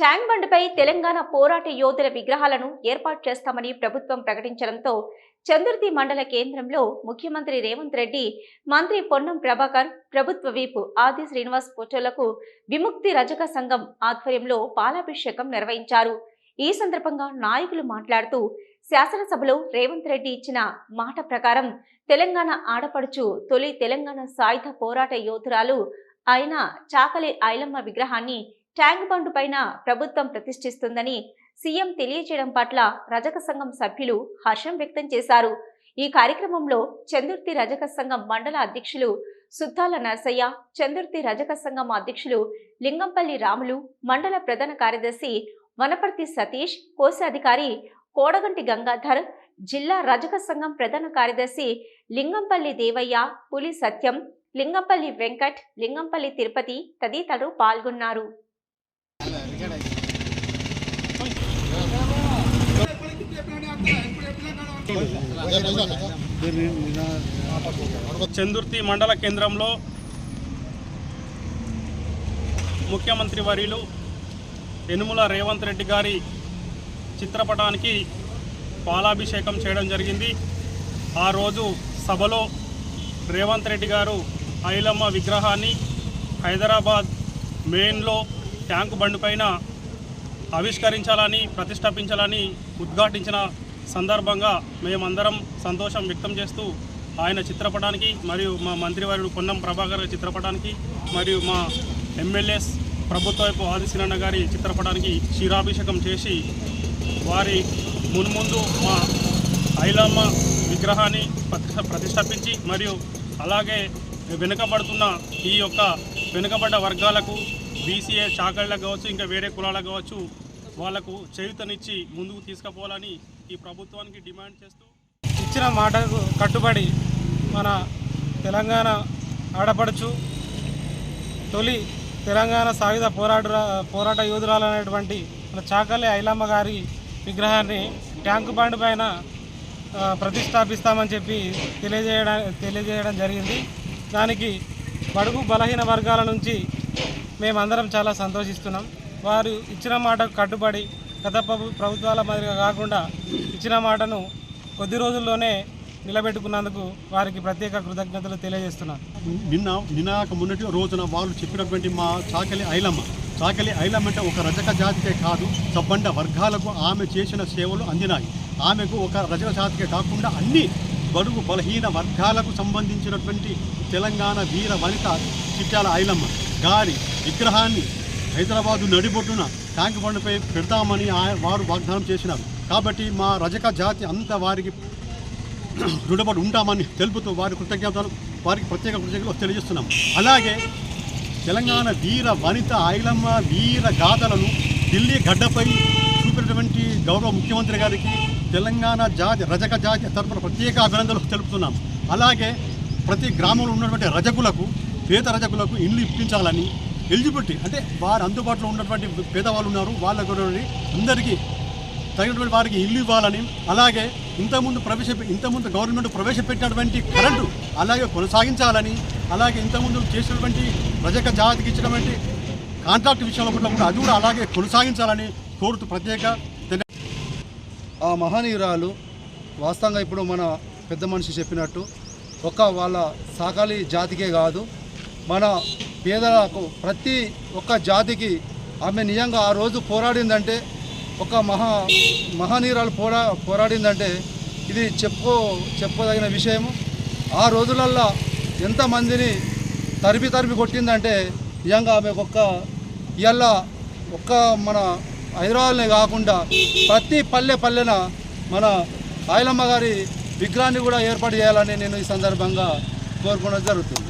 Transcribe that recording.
Tank బండ్పై Telangana పోరాట యోధుల విగ్రహాలను ఏర్పాటు చేస్తామని ప్రభుత్వం ప్రకటించడంతో చందుర్తి మండల కేంద్రంలో ముఖ్యమంత్రి రేవంత్ రెడ్డి మంత్రి పొన్నం ప్రభాకర్ ప్రభుత్వ వీపు ఆది శ్రీనివాస్ ఫోటోలకు విముక్తి రజక సంఘం ఆధ్వర్యంలో పాలాభిషేకం నిర్వహించారు. ఈ సందర్భంగా నాయకులు మాట్లాడుతూ శాసనసభలో రేవంత్ రెడ్డి ఇచ్చిన మాట ప్రకారం తెలంగాణ ఆడపడుచు తొలి తెలంగాణ సాయుధ పోరాట యోధురాలు అయిన చాకలి ఐలమ్మ విగ్రహాన్ని ట్యాంక్ బండ్ పైన ప్రభుత్వం ప్రతిష్ఠిస్తుందని సీఎం తెలియజేయడం పట్ల రజక సంఘం సభ్యులు హర్షం వ్యక్తం చేశారు. ఈ కార్యక్రమంలో చందుర్తి రజక సంఘం మండల అధ్యక్షులు సుత్తాల నర్సయ్య చందుర్తి రజక సంఘం అధ్యక్షులు లింగంపల్లి రాములు మండల ప్రధాన కార్యదర్శి వనపర్తి సతీష్ కోశాధికారి కోడగంటి గంగాధర్ జిల్లా రజక సంఘం ప్రధాన కార్యదర్శి లింగంపల్లి దేవయ్య పులి సత్యం లింగంపల్లి వెంకట్ లింగంపల్లి తిరుపతి తదితరులు పాల్గొన్నారు. చందుర్తి మండల కేంద్రంలో ముఖ్యమంత్రి వర్యులు యనుమల రేవంత్ రెడ్డి గారి చిత్రపటానికి పాలాభిషేకం చేయడం జరిగింది. ఆ రోజు సభలో రేవంత్ రెడ్డి గారు ఐలమ్మ విగ్రహాన్ని హైదరాబాద్ మెయిన్లో ట్యాంకు బండిపైన ఆవిష్కరించాలని ప్రతిష్టాపించాలని ఉద్ఘాటించిన సందర్భంగా మేమందరం సంతోషం వ్యక్తం చేస్తూ ఆయన చిత్రపటానికి మరియు మా మంత్రివర్యుడు పొన్నం ప్రభాకర్ చిత్రపటానికి మరియు మా ఎమ్మెల్యేస్ ప్రభుత్వపు ఆదిశీలన్న గారి చిత్రపటానికి క్షీరాభిషేకం చేసి వారి మున్ముందు మా ఐలమ్మ విగ్రహాన్ని ప్రతిష్ట ప్రతిష్టాపించి మరియు అలాగే వెనుకబడుతున్న ఈ యొక్క వెనుకబడ్డ వర్గాలకు బీసీఏ శాఖలకు కావచ్చు ఇంకా వేరే కులాలకు కావచ్చు వాళ్ళకు చేయుతనిచ్చి ముందుకు తీసుకుపోవాలని ఈ ప్రభుత్వానికి డిమాండ్ చేస్తూ ఇచ్చిన మాటకు కట్టుబడి మన తెలంగాణ ఆడపడుచు తొలి తెలంగాణ సాయుధ పోరాట పోరాట యోధురాలు అనేటువంటి మన చాకలి ఐలమ్మ గారి విగ్రహాన్ని ట్యాంకు బండ్ పైన ప్రతిష్టాపిస్తామని చెప్పి తెలియజేయడం తెలియజేయడం జరిగింది. దానికి బడుగు బలహీన వర్గాల నుంచి మేమందరం చాలా సంతోషిస్తున్నాం. వారు ఇచ్చిన మాటకు కట్టుబడి గత ప్రభుత్వాల మాదిరిగా కాకుండా ఇచ్చిన మాటను కొద్ది రోజుల్లోనే నిలబెట్టుకున్నందుకు వారికి ప్రత్యేక కృతజ్ఞతలు తెలియజేస్తున్నాను. నిన్న నినాక మొన్నటి రోజున వాళ్ళు చెప్పినటువంటి మా చాకలి ఐలమ్మ చాకలి ఐలమ్మ అంటే ఒక రజక జాతికే కాదు సబ్బండ వర్గాలకు ఆమె చేసిన సేవలు అందినాయి. ఆమెకు ఒక రజక జాతికే కాకుండా అన్ని బడుగు బలహీన వర్గాలకు సంబంధించినటువంటి తెలంగాణ వీర వనిత చిట్యాల ఐలమ్మ గారి విగ్రహాన్ని హైదరాబాదు నడిబొట్టున ట్యాంక్ బండ్పై పెడతామని వారు వాగ్దానం చేసినారు. కాబట్టి మా రజక జాతి అంతా వారికి రుణపడి ఉంటామని తెలుపుతూ వారి కృతజ్ఞతలు వారికి ప్రత్యేక కృతజ్ఞతలు తెలియజేస్తున్నాం. అలాగే తెలంగాణ వీర వనిత ఐలమ్మ వీర గాథలను ఢిల్లీ గడ్డపై చూపినటువంటి గౌరవ ముఖ్యమంత్రి గారికి తెలంగాణ జాతి రజక జాతి తరపున ప్రత్యేక అభినందనలు తెలుపుతున్నాం. అలాగే ప్రతి గ్రామంలో ఉన్నటువంటి రజకులకు పేద రజకులకు ఇల్లు ఇప్పించాలని ఎలిజిబిలిటీ అంటే వారు అందుబాటులో ఉన్నటువంటి పేదవాళ్ళు ఉన్నారు వాళ్ళ గురించి అందరికీ తగినటువంటి వారికి ఇల్లు ఇవ్వాలని అలాగే ఇంతకుముందు ప్రవేశ ఇంతకుముందు గవర్నమెంట్ ప్రవేశపెట్టినటువంటి కరెంటు అలాగే కొనసాగించాలని అలాగే ఇంతకుముందు చేసినటువంటి ప్రజక జాతికి ఇచ్చినటువంటి కాంట్రాక్ట్ విషయంలో కూడా అది కూడా అలాగే కొనసాగించాలని కోరుతూ ప్రత్యేక ఆ మహనీయురాలు వాస్తవంగా ఇప్పుడు మన పెద్ద మనిషి చెప్పినట్టు ఒక వాళ్ళ సాకాలి జాతికే కాదు మన పేదలకు ప్రతి ఒక్క జాతికి ఆమె నిజంగా ఆ రోజు పోరాడిందంటే ఒక మహా మహనీయురాలు పోరా పోరాడిందంటే ఇది చెప్పుకో చెప్పదగిన విషయము. ఆ రోజులల్లో ఎంతమందిని తరిపి తరిపి కొట్టిందంటే నిజంగా ఆమె ఒక్క ఇవాళ ఒక్క మన హైదరాబాద్నే కాకుండా ప్రతి పల్లె పల్లెన మన ఆయలమ్మ గారి విగ్రహాన్ని కూడా ఏర్పాటు చేయాలని నేను ఈ సందర్భంగా కోరుకోవడం జరుగుతుంది.